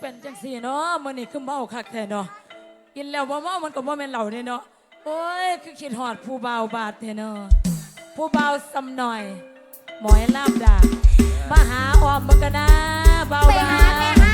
เป็นจังสี่เนาะมื้อนี้คือเมาคักแท้เนาะกินแล้วบ่เมามันก็บ่แม่นเหล้าเนี่เนาะโอ้ยคือคิดฮอดผู้บ่าวบาดแท้เนาะผู้บ่าวซำหน่อย หมอยลาบดามาหาออมมันก็นะบ่าวไปบาหาแม่หางดิ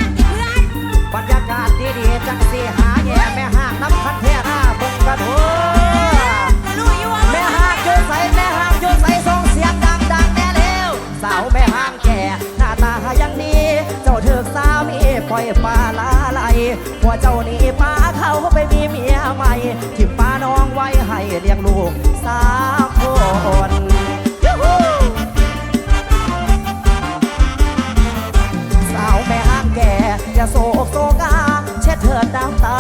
มีปล่อยปลาลาไหลหัวเจ้านี่ป้าเขาไปมีเมียใหม่ทิมป้าน้องไว้ให้เลี้ยงลูกสามคนสาวแม่ห้างแก่อย่าโศกโศกาเช็ดเถิดน้ำตา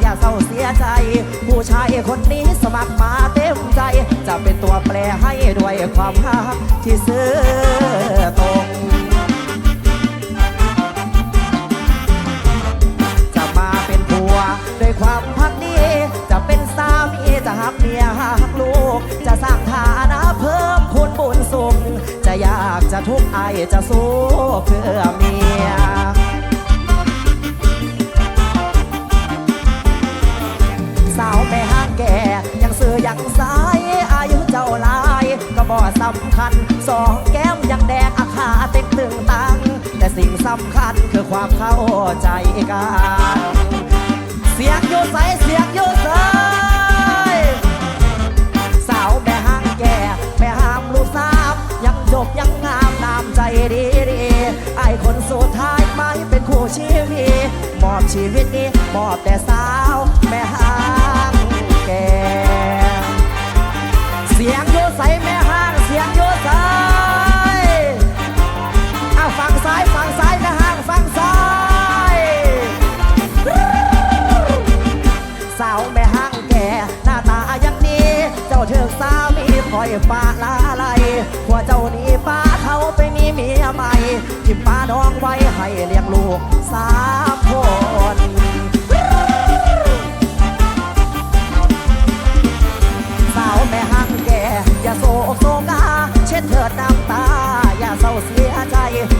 อย่าเศร้าเสียใจ ผู้ชายคนนี้สมัครมาเต็มใจ จะเป็นตัวแปรให้ด้วยความรักที่ซื่อต ความพักดีจะเป็นสามีจะหักเมียหักลูก จะสร้างฐานะเพิ่มคุณบุญสุขจะอยากจะทุกข์ไอจะสู้เพื่อเมียสาวแม่ห้างแก่ยังเสือยังสายอายุเจ้าลายก็บ่สำคัญสองแก้มยังแดงอาคาเต็งตึงตังแต่สิ่งสำคัญคือความเข้าใจกัน เสียงโยใสเสียงโยใสสาวแม่ห้างแก่แม่ห้ามลูกสาวยังจบยังงามน้ำใจดีดีไอคนสุดท้ายไม่เป็นคู่ชีวิตมอบชีวิตนี้มอบแต่สาวแม่ห้าง อยปลาลาไหลหัวเจ้านี่ป้าเขาไปมีเมียใหม่ทิมป้าน้องไว้ให้เลี้ยงลูกสามคนสาวแม่ห้างแก่อย่าโศกโศกาเช็ดเถิดน้ำตา อย่าเศร้าเสียใจ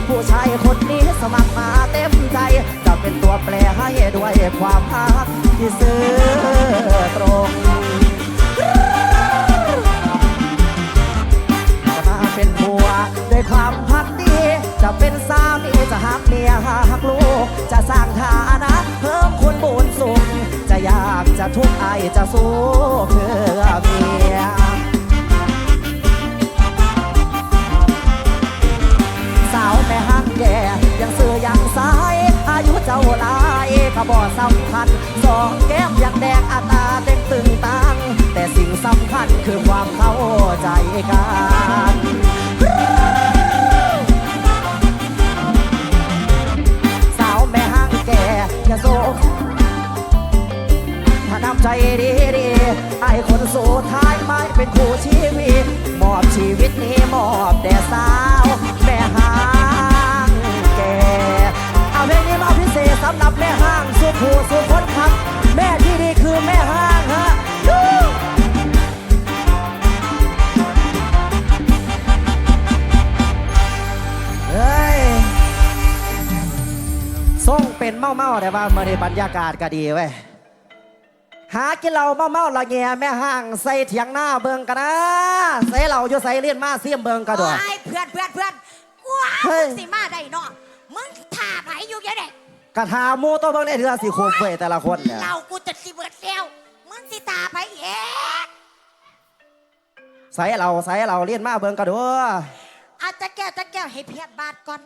ผู้ชายคนนี้สมัครมาเต็มใจ จะเป็นตัวแปรให้ด้วยความรักที่ซื่อตรง ความพักดี จะเป็นสามีจะหักเมียหักลูก จะสร้างฐานะเพิ่มคุณบุญสุข จะอยากจะทุกข์ไอจะสู้เพื่อเมียสาวแม่ห้างแก่ยังเสือยังสาย อายุเจ้าลายก็บ่สำคัญสองแก้มยังแดงอาตาเต็มตึงตังแต่สิ่งสำคัญคือความเข้าใจกัน ใจดีดีไอคนสุดท้ายไม่เป็นคู่ชีวิต มอบชีวิตนี้มอบแด่สาวแม่ห้างแกเอาเพลงนี้มาพิเศษสำหรับแม่ห้างสุขูสุคนครับ แม่ที่ดีคือแม่ห้างฮะเฮ้ยส่งเป็นเมาเมาแต่ว่าเมื่อในบรรยากาศก็ดีเว้ย หากินเหล้าเมาเมาๆละแงแม่ห้างใส่เถียงหน้าเบิงกันนะใส่เหล้าอยู่ใส่เลียนมาเสียมเบิงกันด้วย โอ้ยเพื่อนเพื่อนเพื่อนกูว่าเฮ้ย มึงสิมาได้เนาะมึงถ่าไผอยู่ยังไงกระทาหมูตัวเบิงในเรือสีโคมเว้ยแต่ละคนเนี่ยเรากูจะสิเบิดแล้วมึงสิตาไผเองใส่เหล้าใส่เหล้าเลียนมาเบิงกันด้วยอาจจะแก้วจะแก้วให้เพียบบาทก่อน